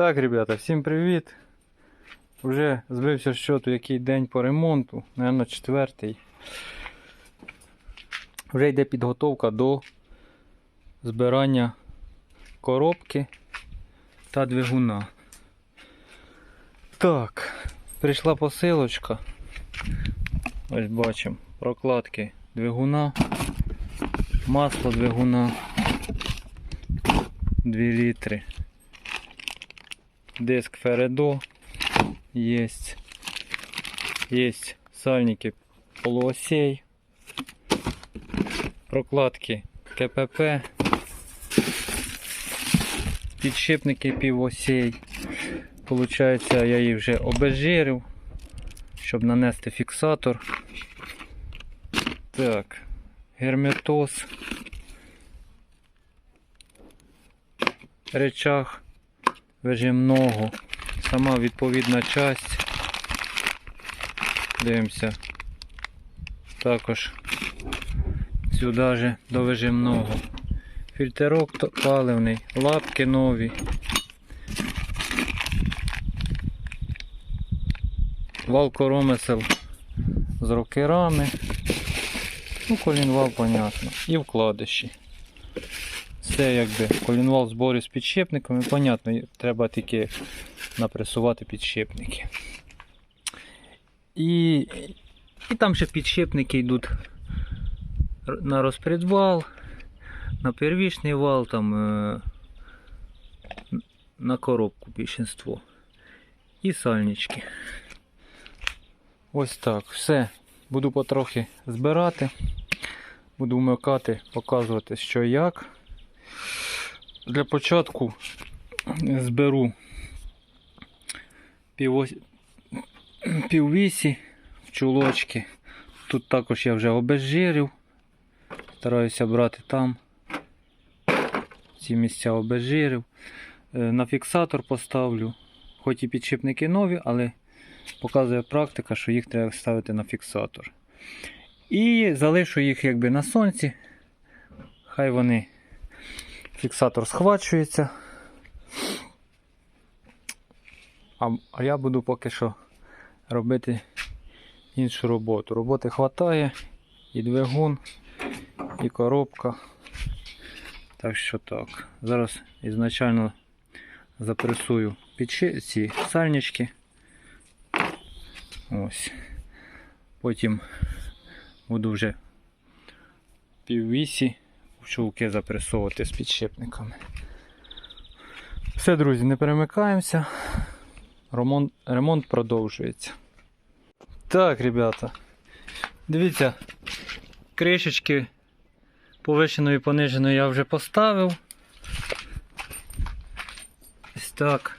Так, ребята, всім привіт. Уже збився з щоту, який день по ремонту, Наверно, четвертий. Вже йде підготовка до збирання коробки та двигуна. Так, прийшла посилочка. Ось бачимо прокладки двигуна, масло двигуна 2 літри. Диск Фередо есть. Есть сальники полуосей. Прокладки КПП. Підшипники півосей. Получається, я їх вже обезжирив, щоб нанести фіксатор. Так, герметоз. Речах вижимного. Сама відповідна часть. Дивимося. Також сюди же до вижимного. Фільтерок паливний, лапки нові. Вал коромисел з рокерами. Ну, колінвал, понятно. І вкладиші. Це якби колінвал збору з підшипниками. Понятно, треба тільки напресувати підшипники. І, і там ще підшипники йдуть на розпредвал, на первічний вал, там е, на коробку більшинство. І сальнички. Ось так. Все. Буду потрохи збирати. Буду вмикати, показувати, що як. Для початку зберу піввісі в чулочки. Тут також я вже обезжирив. Стараюся брати там. Ці місця обезжирив. Е, На фіксатор поставлю. Хоч і підшипники нові, але показує практика, що їх треба ставити на фіксатор. І залишу їх якби на сонці. Хай вони фіксатор схвачується. А, а я буду поки що робити іншу роботу. Роботи вистачає, і двигун, і коробка. Так що так. Зараз ізначально запресую підши... ці сальнички. Ось. Потім буду вже піввісі чулки запресовувати з підшипниками. Все, друзі, не перемикаємося. Ремонт, ремонт продовжується. Так, ребята. Дивіться, кришечки повишеної і пониженої я вже поставив. Ось так.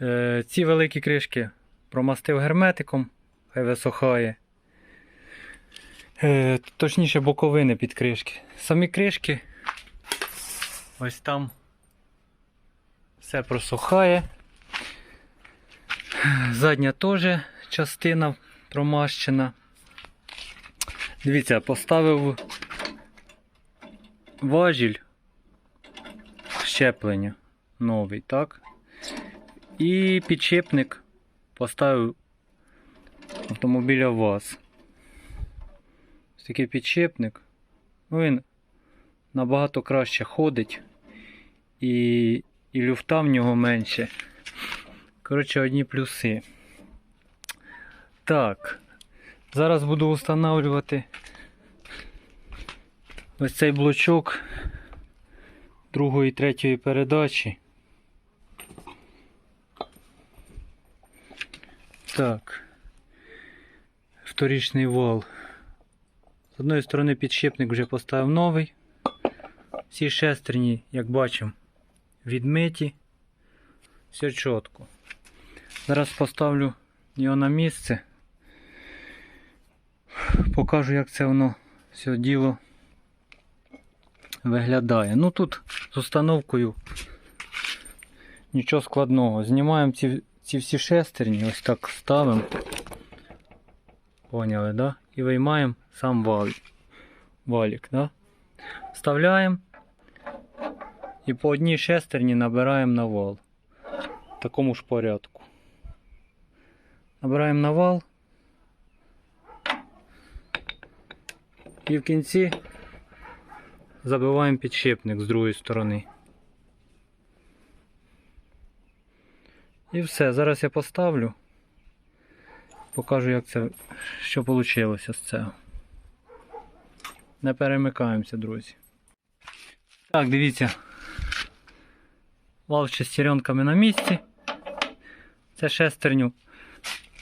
Е, ці великі кришки промастив герметиком, хай висохає. Е, точніше боковини під кришки. Самі кришки. Ось там все просухає. Задня теж частина промащена. Дивіться, поставив важіль щеплення новий, так? І підшипник поставив автомобіля ВАЗ. Такий підшипник. Ну, він набагато краще ходить і, і люфта в нього менше. Коротше, одні плюси. Так. Зараз буду встановлювати ось цей блочок другої і третьої передачі. Так. Вторічний вал. З одної сторони підшипник вже поставив новий. Всі шестерні, як бачимо, відмиті. Все чітко. Зараз поставлю його на місце. Покажу, як це воно все діло виглядає. Ну тут з установкою нічого складного. Знімаємо ці, ці всі шестерні, ось так ставимо. Поняли, да? І виймаємо сам вал, валік, да? Вставляємо і по одній шестерні набираємо на вал. в такому ж порядку. Набираємо на вал. І в кінці забиваємо підшипник з другої сторони. І все. Зараз я поставлю. Покажу, як це, що вийшло з цього. Не перемикаємося, друзі. Так, дивіться. Вал з шестеренками на місці. Це шестерню.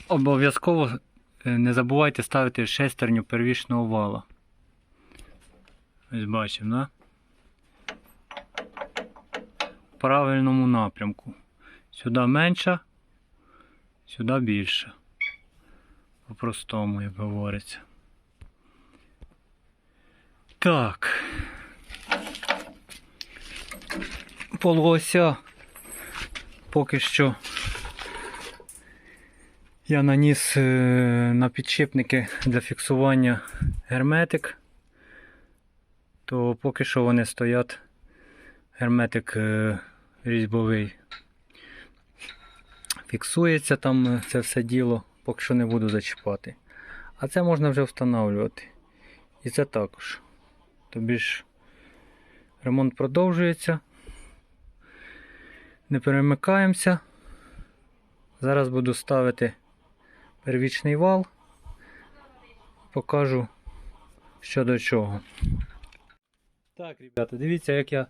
Обов'язково е, не забувайте ставити шестерню первічного вала. Ось бачимо, да? В правильному напрямку. Сюди менша, сюди більша. По-простому, як говориться. Так. Полуося поки що я наніс е, на підшипники для фіксування герметик, то поки що вони стоять герметик е, різьбовий. Фіксується там е, це все діло, поки що не буду зачіпати. А це можна вже встановлювати. І це також. Тобі ж ремонт продовжується. Не перемикаємося. Зараз буду ставити первічний вал. Покажу, що до чого. Так, ребята, дивіться, як я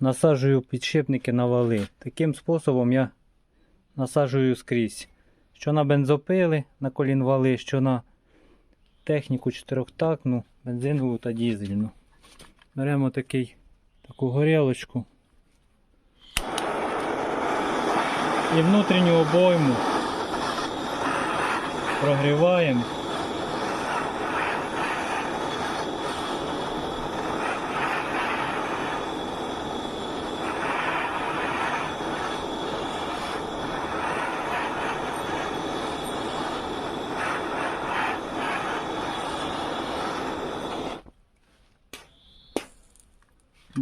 насаджую підшипники на вали. Таким способом я насаджую скрізь. Що на бензопили, на колінвали, що на техніку чотирьохтактну, бензинову та дізельну. Беремо такий, таку горілочку. І внутрішню обойму прогріваємо.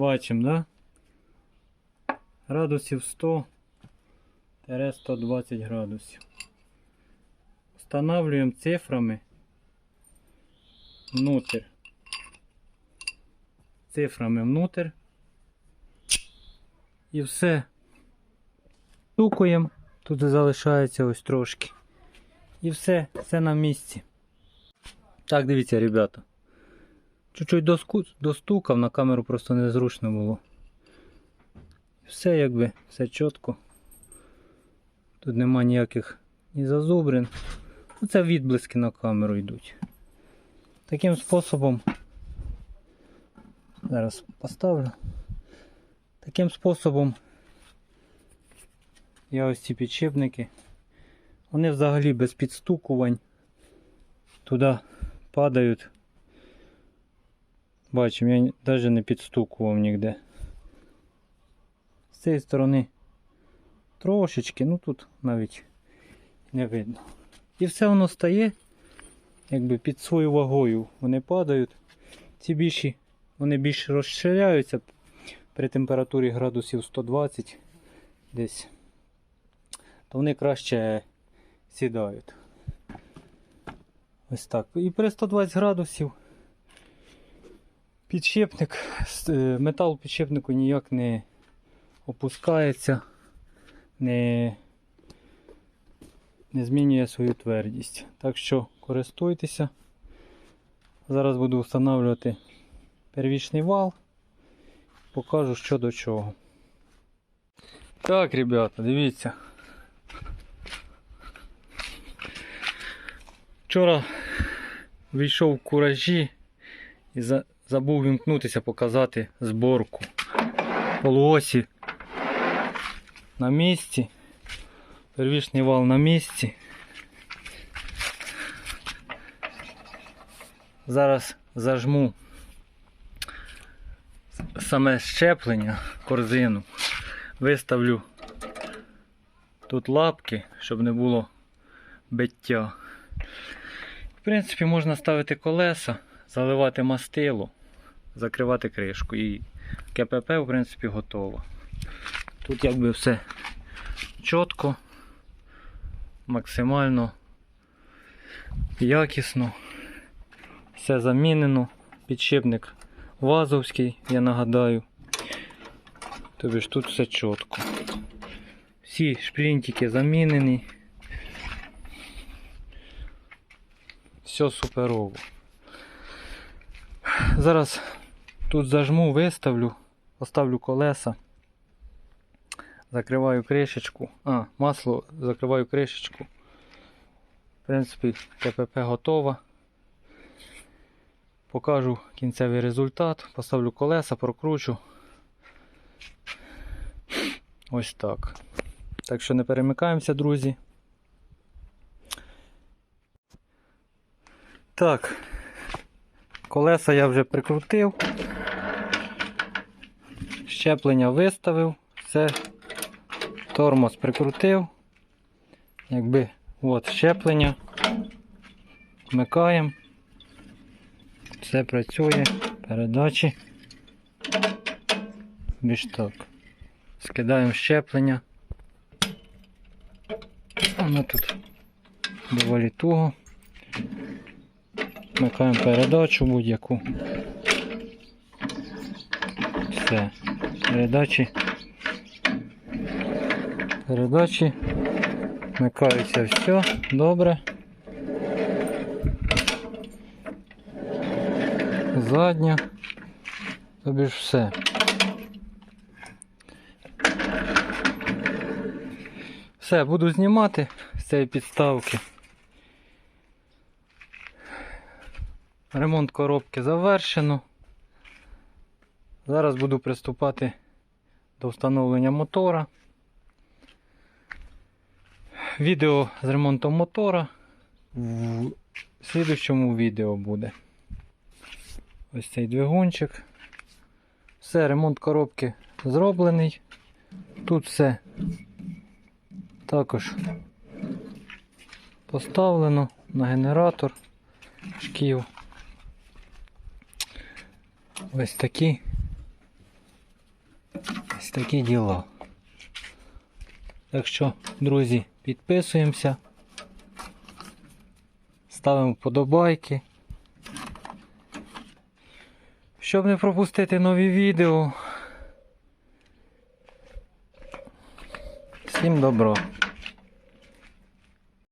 Бачимо, да? Градусів 100 120 градусів. Встановлюємо цифрами внутрь. Цифрами внутрь. І все. Стукуємо. Тут залишається ось трошки. І все, все на місці. Так, дивіться, ребята. Чуть-чуть достукав, на камеру просто незручно було. Все якби, все чітко. Тут нема ніяких ні зазубрин. Ну, Це відблиски на камеру йдуть. Таким способом. Зараз поставлю. Таким способом я ось ці підшипники. Вони взагалі без підстукувань туди падають. Бачимо, я навіть не підстукував ніде. З цієї сторони трошечки, ну тут навіть не видно. І все воно стає, якби під свою вагою вони падають. Ці більші, вони більше розширяються при температурі градусів 120 десь, то вони краще сідають. Ось так. І при 120 градусів підшипник, е, метал підшипнику ніяк не опускається, не, не змінює свою твердість. Так що користуйтеся. Зараз буду встановлювати первічний вал. Покажу що до чого. Так, ребята, дивіться. Вчора війшов в куражі і за- забув вімкнутися, показати зборку. Полуосі на місці. Первічний вал на місці. Зараз зажму саме щеплення, корзину. Виставлю тут лапки, щоб не було биття. В принципі, можна ставити колеса, заливати мастило, закривати кришку. І КПП, в принципі, готово. Тут якби все чітко, максимально якісно. Все замінено. Підшипник вазовський, я нагадаю. Тобі ж тут все чітко. Всі шплінтики замінені. Все суперово. Зараз тут зажму, виставлю, поставлю колеса, закриваю кришечку. А, масло, закриваю кришечку. В принципі, КПП готова. Покажу кінцевий результат, поставлю колеса, прокручу. Ось так. Так що не перемикаємося, друзі. Так, колеса я вже прикрутив. Щеплення виставив, все, тормоз прикрутив. Якби от щеплення. Вмикаємо. Все працює, передачі. Більш. Скидаємо щеплення. Воно тут доволі туго. Вмикаємо передачу будь-яку. Все. Передачі. Передачі. Вмикаються все. Добре. Задня. Тобі ж все. Все, буду знімати з цієї підставки. Ремонт коробки завершено. Зараз буду приступати до встановлення мотора. Відео з ремонтом мотора в слідущому відео буде. Ось цей двигунчик. Все, ремонт коробки зроблений. Тут все також поставлено на генератор шків. Ось такі. Такі діла. Так що, друзі, підписуємося, ставимо вподобайки. Щоб не пропустити нові відео. Всім добро.